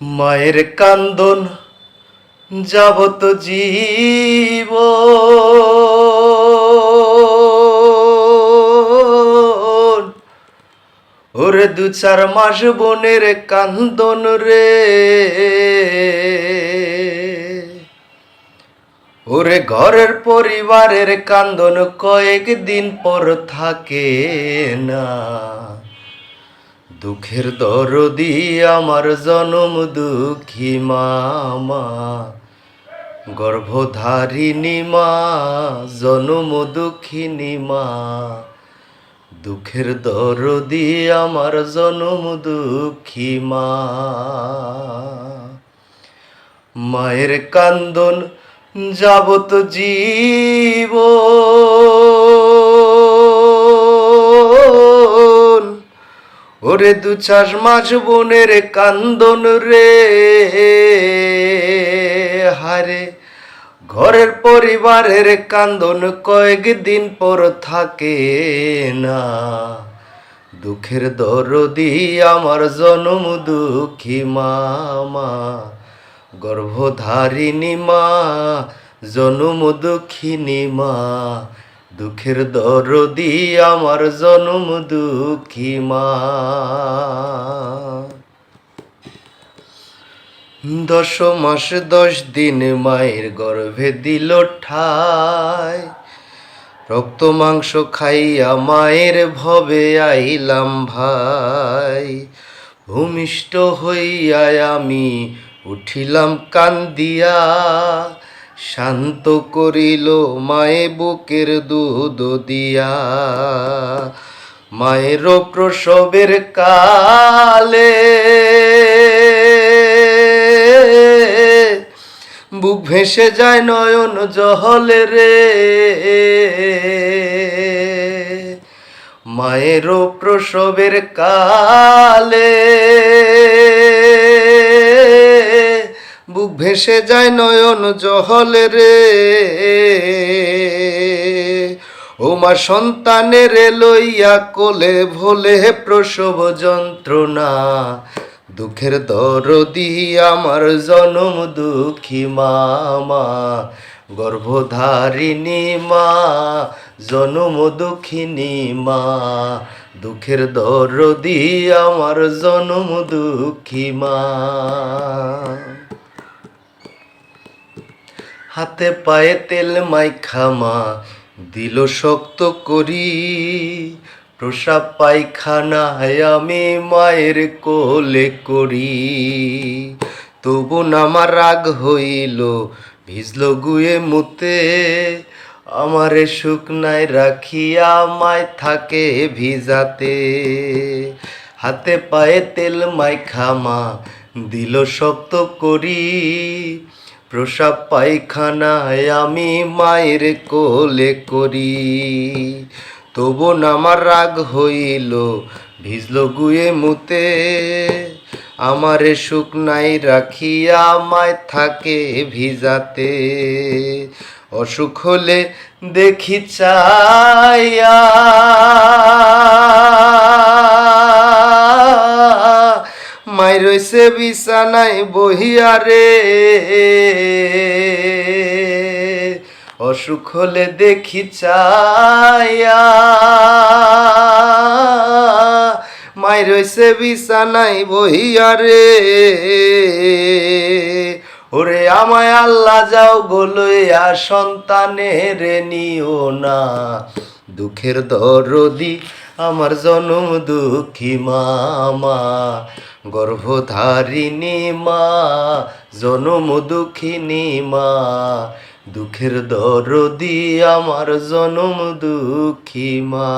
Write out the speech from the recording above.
মায়ের কান্দন যাবত জীব। ওরে দু চার মাস বোনের কান্দন রে। ওরে ঘরের পরিবারের কান্দন কয়েকদিন পর থাকে না। দুঃখের দরদি আমার জনম দুঃখী মামা। গর্ভধারিণী মা, জনম দুঃখিনী মা। দুঃখের দরদি আমার জনম দুঃখী মা। মায়ের কান্দন যাবত জীব ওরে দু চাষ মাস বোনের কান্দন রে, হারে। ঘরের পরিবারের কান্দন কয়েকদিন পর থাকে না। দুঃখের দরদি আমার জনম দুঃখী মামা, গর্ভধারিণী মা, জনম দুঃখিনী মা। দুঃখের দরদি আমার জনম দুঃখী মা। দশ মাস দশ দিন মায়ের গর্ভে দিল ঠায় রক্ত মাংস খাইয়া মায়ের ভবে আইলাম ভাই। ভূমিষ্ঠ হইয়া আমি উঠিলাম কান্দিয়া। শান্ত করিল মায়ে বুকের দুধ দিয়া। মায়ের প্রসবের কালে বুক ভেসে যায় নয়ন জহলে রে। মায়েরও প্রসবের কালে ভেসে যায় নয়ন জহলে রে। ও মা সন্তানের লইয়া কোলে ভোলে প্রসব যন্ত্রণা। দুঃখের দরদি আমার জনম দুঃখী মামা। গর্ভধারিণী মা, জনম দুঃখিনী মা। দুঃখের দরদি আমার জনম দুঃখী মা। হাতে পায়ে তেল মাইখামা, দিল শক্ত করি। প্রসাব পায়খানায় আমি মায়ের কোলে করি। তবু আমার রাগ হইল, ভিজল গুয়ে মুতে। আমারে শুকনায় রাখিয়া মায় থাকে ভিজাতে। হাতে পায়ে তেল মাইখামা, দিল শক্ত করি। প্রসাব পায়খানায় আমি মায়ের কোলে করি। তবু আমার রাগ হইল, ভিজল গুয়ে মুতে। আমারে শুকনাই রাখিয়া মায় থাকে ভিজাতে। অসুখ হলে দেখি চাইয়া মাই রইছে বিছানায় বহিয়া রে। অসুখ হলে দেখি চাইয়া মাই রইছে বিছানায় বহিয়া রে। ওরে আমায় আল্লাহ যাও গোলইয়া সন্তানের নিও না। দুঃখের দরদি, আমার জনম দুঃখী মামা। গর্ভধারিণী মা জনম দুঃখিনী মা দুঃখের দরদি আমার জনম দুঃখী মা।